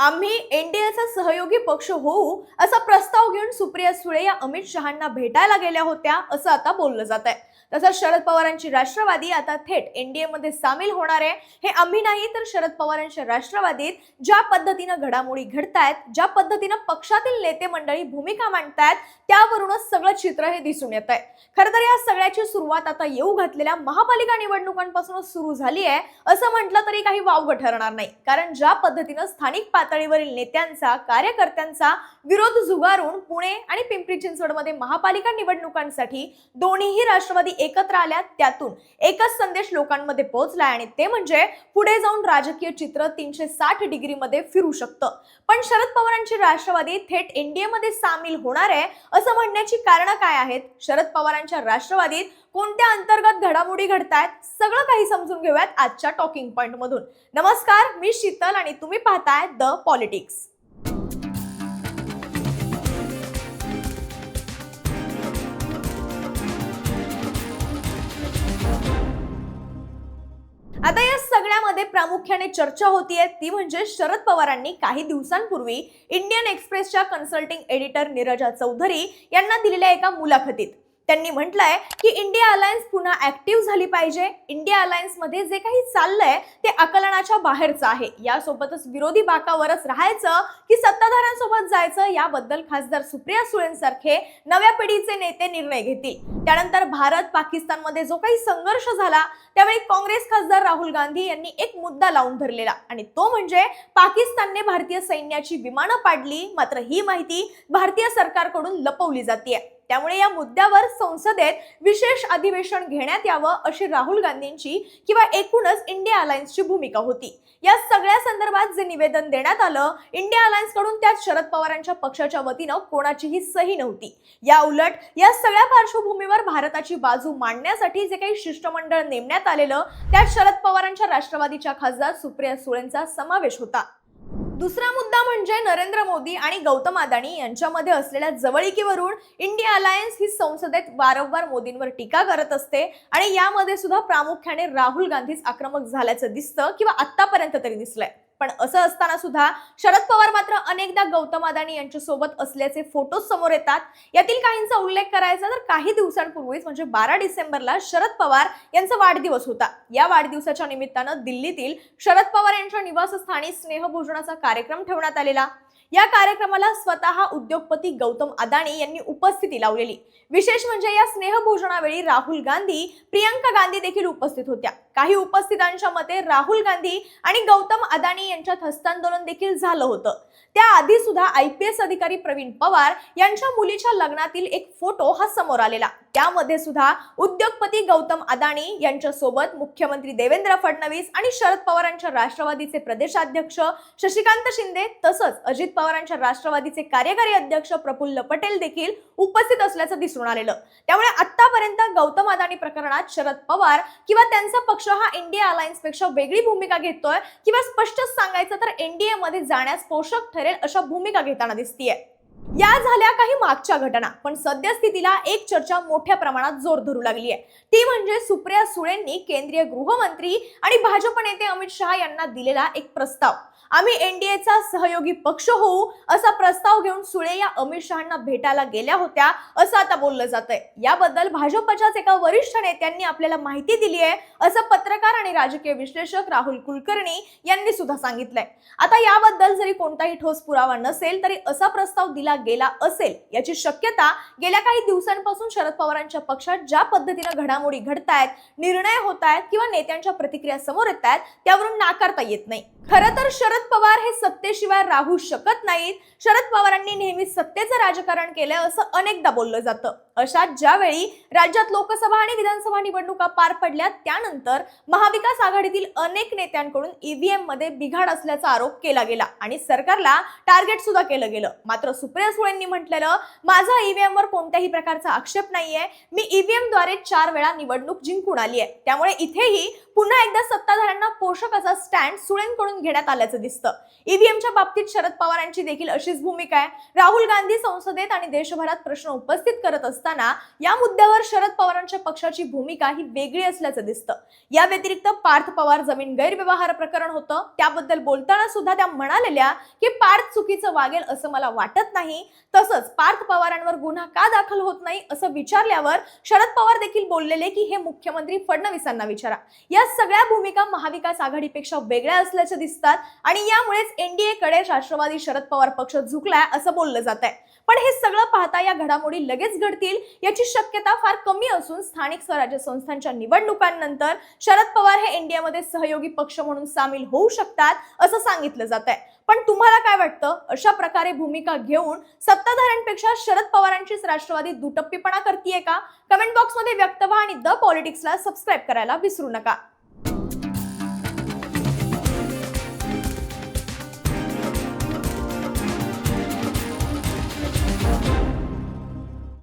आम्ही एनडीएचा सहयोगी पक्ष होऊ असा प्रस्ताव घेऊन सुप्रिया सुळे या अमित शहांना भेटायला गेल्या होत्या असं आता बोललं जात आहे. तसंच शरद पवारांची राष्ट्रवादी आता थेट एनडीए मध्ये सामील होणार आहे. हे आम्ही नाही तर शरद पवारांच्या राष्ट्रवादीत ज्या पद्धतीनं घडामोडी घडतायत ज्या पद्धतीनं पक्षातील नेते मंडळी भूमिका मांडतायत त्यावरूनच सगळं चित्र हे दिसून येत आहे खरं तर या सगळ्याची सुरुवात आता येऊ घातलेल्या महापालिका निवडणुकांपासूनच सुरू झाली आहे असं म्हटलं तरी काही वावगं ठरणार नाही. कारण ज्या पद्धतीनं स्थानिक पातळीवरील नेत्यांचा कार्यकर्त्यांचा विरोध झुगारून पुणे आणि पिंपरी चिंचवडमध्ये महापालिका निवडणुकांसाठी दोन्हीही राष्ट्रवादी एकत्र आल्या. त्यातून एकच संदेश लोकांमध्ये पोहोचलाय आणि ते म्हणजे पुढे जाऊन राजकीय चित्र तीनशे साठ डिग्रीमध्ये फिरू शकतं. पण शरद पवारांची राष्ट्रवादी थेट एनडीएमध्ये सामील होणार आहे असं म्हणण्याची कारणं काय आहेत? शरद पवारांच्या राष्ट्रवादीत कोणत्या अंतर्गत घडामोडी घडतायत सगळं काही समजून घेऊयात आजच्या टॉकिंग पॉइंट मधून. नमस्कार मी शीतल आणि तुम्ही पाहताय द पॉलिटिक्स. आता या सगळ्यामध्ये प्रामुख्याने चर्चा होतीये ती म्हणजे शरद पवारांनी काही दिवसांपूर्वी इंडियन एक्सप्रेसच्या कन्सल्टिंग एडिटर नीरजा चौधरी यांना दिलेल्या एका मुलाखतीत. त्यांनी म्हटलंय की इंडिया अलायन्स पुन्हा ऍक्टिव्ह झाली पाहिजे. इंडिया अलायन्समध्ये जे काही चाललंय ते आकलनाच्या बाहेरचं आहे. यासोबतच विरोधी बाकावरच राहायचं की सत्ताधाऱ्यांसोबत जायचं याबद्दल खासदार सुप्रिया सुळेंसारखे नव्या पिढीचे नेते निर्णय घेतील. त्यानंतर भारत पाकिस्तानमध्ये जो काही संघर्ष झाला त्यावेळी काँग्रेस खासदार राहुल गांधी यांनी एक मुद्दा लावून धरलेला. आणि तो म्हणजे पाकिस्तानने भारतीय सैन्याची विमानं पाडली मात्र ही माहिती भारतीय सरकारकडून लपवली जाते त्यामुळे या मुद्द्यावर संसदेत विशेष अधिवेशन घेण्यात यावं अशी राहुल गांधींची किंवा एकूणच इंडिया अलायन्सची भूमिका होती. या सगळ्या संदर्भात जे निवेदन देण्यात आलं इंडिया अलायन्सकडून त्यात शरद पवारांच्या पक्षाच्या वतीनं कोणाचीही सही नव्हती. या उलट या सगळ्या पार्श्वभूमीवर भारताची बाजू मांडण्यासाठी जे काही शिष्टमंडळ नेमण्यात आलेलं त्यात शरद पवारांच्या राष्ट्रवादीच्या खासदार सुप्रिया सुळेंचा समावेश होता. दुसरा मुद्दा म्हणजे नरेंद्र मोदी आणि गौतम अदानी यांच्यामध्ये असलेल्या जवळीकीवरून इंडिया अलायन्स ही संसदेत वारंवार मोदींवर टीका करत असते आणि यामध्ये सुद्धा प्रामुख्याने राहुल गांधीच आक्रमक झाल्याचं दिसतं किंवा आतापर्यंत तरी दिसलंय. पण असं असताना सुद्धा शरद पवार मात्र अनेकदा गौतम अदानी यांच्या सोबत असल्याचे फोटो समोर येतात. यातील काहींचा उल्लेख करायचा तर काही दिवसांपूर्वीच म्हणजे बारा डिसेंबरला शरद पवार यांचा वाढदिवस होता. या वाढदिवसाच्या निमित्तानं दिल्लीतील शरद पवार यांच्या निवासस्थानी स्नेहभोजनाचा कार्यक्रम ठेवण्यात आलेला. या कार्यक्रमाला स्वतः उद्योगपती गौतम अदानी यांनी उपस्थिती लावलेली. विशेष म्हणजे या स्नेहभोजनावेळी राहुल गांधी प्रियंका गांधी देखील उपस्थित होत्या. काही उपस्थितांच्या मते राहुल गांधी आणि गौतम अदानी यांच्यात हस्तांदोलन देखील झालं होतं. त्याआधी सुद्धा आय पी एस अधिकारी प्रवीण पवार यांच्या मुलीच्या लग्नातील एक फोटो हा समोर आलेला. त्यामध्ये सुद्धा उद्योगपती गौतम अदानी यांच्यासोबत मुख्यमंत्री देवेंद्र फडणवीस आणि शरद पवारांच्या राष्ट्रवादीचे प्रदेशाध्यक्ष शशिकांत शिंदे तसंच अजित पवारांच्या राष्ट्रवादीचे कार्यकारी अध्यक्ष प्रफुल्ल पटेल देखील उपस्थित असल्याचं दिसून आलेलं. त्यामुळे आतापर्यंत गौतम अदानी प्रकरणात शरद पवार किंवा त्यांचा पक्ष हा इंडिया अलायन्सपेक्षा वेगळी भूमिका घेतोय किंवा स्पष्टच सांगायचं तर एनडीए मध्ये जाण्यास पोषक ठरेल अशा भूमिका घेताना दिसतीये. या झाल्या काही मागच्या घटना पण सद्यस्थितीला एक चर्चा मोठ्या प्रमाणात जोर धरू लागली आहे ती म्हणजे सुप्रिया सुळेंनी केंद्रीय गृहमंत्री आणि भाजप नेते अमित शहा यांना दिलेला एक प्रस्ताव. आम्ही एनडीएचा सहयोगी पक्ष होऊ असा प्रस्ताव घेऊन सुळे या अमित शहांना भेटायला गेल्या होत्या असं आता बोललं जात आहे याबद्दल भाजपच्याच एका वरिष्ठ नेत्यांनी आपल्याला माहिती दिली आहे असं पत्रकार आणि राजकीय विश्लेषक राहुल कुलकर्णी यांनी सुद्धा सांगितलंय. आता याबद्दल जरी कोणताही ठोस पुरावा नसेल तरी असा प्रस्ताव दिला गेला असेल याची शक्यता गेल्या काही दिवसांपासून शरद पवारांच्या पक्षात ज्या पद्धतीनं घडामोडी घडतायत निर्णय होत आहेत किंवा नेत्यांच्या प्रतिक्रिया समोर येत आहेत त्यावरून नाकारता येत नाही. खरं तर शरद पवार हे सत्तेशिवाय राहू शकत नाहीत. शरद पवारांनी नेहमी सत्तेचं राजकारण केलंय असं अनेकदा बोललं जातं. अशात ज्यावेळी राज्यात लोकसभा आणि विधानसभा निवडणुका पार पडल्या त्यानंतर महाविकास आघाडीतील अनेक नेत्यांकडून ईव्हीएममध्ये बिघाड असल्याचा आरोप केला गेला आणि सरकारला टार्गेट सुद्धा केलं गेलं. मात्र सुप्रिया सुळेंनी म्हटलेलं माझा ईव्हीएम वर कोणत्याही प्रकारचा आक्षेप नाहीये. मी ईव्हीएमद्वारे चार वेळा निवडणूक जिंकून आली आहे. त्यामुळे इथेही पुन्हा एकदा सत्ताधाऱ्यांना पोषक असा स्टँड सुळेंकडून घेण्यात आल्याचं दिसतं. ईव्हीएमच्या बाबतीत शरद पवारांची देखील अशीच भूमिका आहे. राहुल गांधी संसदेत आणि देशभरात प्रश्न उपस्थित करत असतात असताना या मुद्द्यावर शरद पवारांच्या पक्षाची भूमिका ही वेगळी असल्याचं दिसतं. या व्यतिरिक्त पार्थ पवार जमीन गैरव्यवहार प्रकरण होतं. त्याबद्दल बोलताना सुद्धा त्या म्हणालेल्या की पार्थ चुकीचं वागेल असं मला वाटत नाही. तसंच पार्थ पवारांवर गुन्हा का दाखल होत नाही असं विचारल्यावर शरद पवार देखील बोललेले की हे मुख्यमंत्री फडणवीसांना विचारा. या सगळ्या भूमिका महाविकास आघाडीपेक्षा वेगळ्या असल्याच्या दिसतात आणि यामुळेच एनडीए कडे राष्ट्रवादी शरद पवार पक्ष झुकलाय असं बोललं जात आहे पण हे सगळं पाहता या घडामोडी लगेच घडतील याची शक्यता फार कमी असून स्थानिक स्वराज्य संस्थांच्या निवडणुकांनंतर शरद पवार हे इंडियामध्ये सहयोगी पक्ष म्हणून सामील होऊ शकतात असं सांगितलं जात आहे. पण तुम्हाला काय वाटतं? अशा प्रकारे भूमिका घेऊन सत्ताधाऱ्यांपेक्षा शरद पवारांचीच राष्ट्रवादी दुटप्पीपणा करतीये का? कमेंट बॉक्समध्ये व्यक्त व्हा आणि द पॉलिटिक्सला सबस्क्राईब करायला विसरू नका.